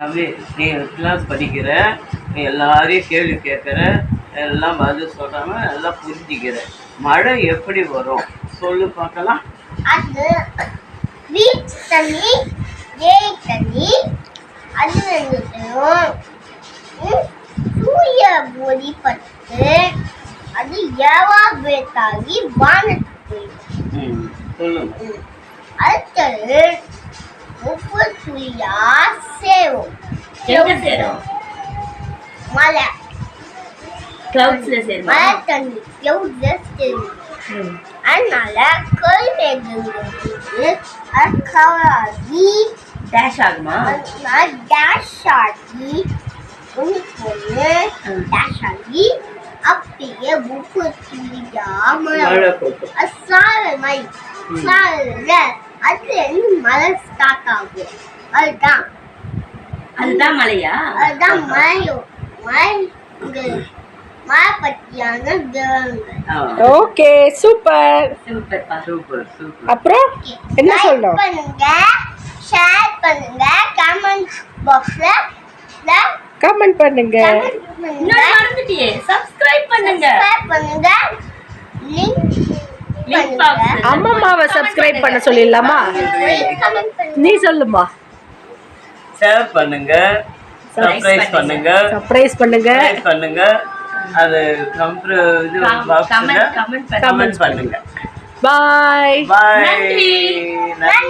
தம்பி நீ கிளாஸ் படிக்கிற நீ எல்லாரையும் கேள்வி கேட்குற எல்லாம் பதில் சொல்கிறாங்க எல்லாம் புரிஞ்சிக்கிற. மழை எப்படி வரும்? சொல்லு பார்க்கலாம். அது வீட் தண்ணி ஏய் தண்ணி அது சூரிய ஒளி பட்டு அது எவாபரேட் ஆகி வானத்துக்கு போயிடும். சொல்லுங்க. அடுத்தது ஒவ்வொரு துளியா சேரும் எங்க சேரும் மழை கிளவுட்ஸ்ல சேருமா மழை தண்ணி கிளவுட்ல சேரும். அதனால கல்மேகங்கள் அது கவர் ஆகி டேஷ் ஆகுமா டேஷ் ஆகி ஒன்று ம். டேஷ் ஆகி அப்படியே அது சாரல் மாதிரி அதுல இருந்து மழை ஸ்டார்ட் ஆகும் அதுதான் அதுதான் மலையா? அதுதான் ஆ. Okay super. சூப்பர் பா சூப்பர் சூப்பர். அப்புறம் என்ன சொல்லணும்? பண்ணுங்க ஷேர் பண்ணுங்க கமெண்ட் பாக்ஸ்ல கமெண்ட் பண்ணுங்க. இன்னொன்னு மறந்துட்டியே சப்ஸ்கிரைப் பண்ணுங்க. சப்ஸ்கிரைப் பண்ணுங்க. லிங்க் பாக்ஸ் அம்மம்மாவை சப்ஸ்கிரைப் பண்ண சொல்லிடலாமா? நீ சொல்லுமா? ஷேர் பண்ணுங்க. சர்ப்ரைஸ் பண்ணுங்க. சர்ப்ரைஸ் பண்ணுங்க. பண்ணுங்க. அது கம்ப்யூட்டர் இது பாக்ஸில் கமெண்ட் பண்ணுங்க. பாய் பாய் நன்றி.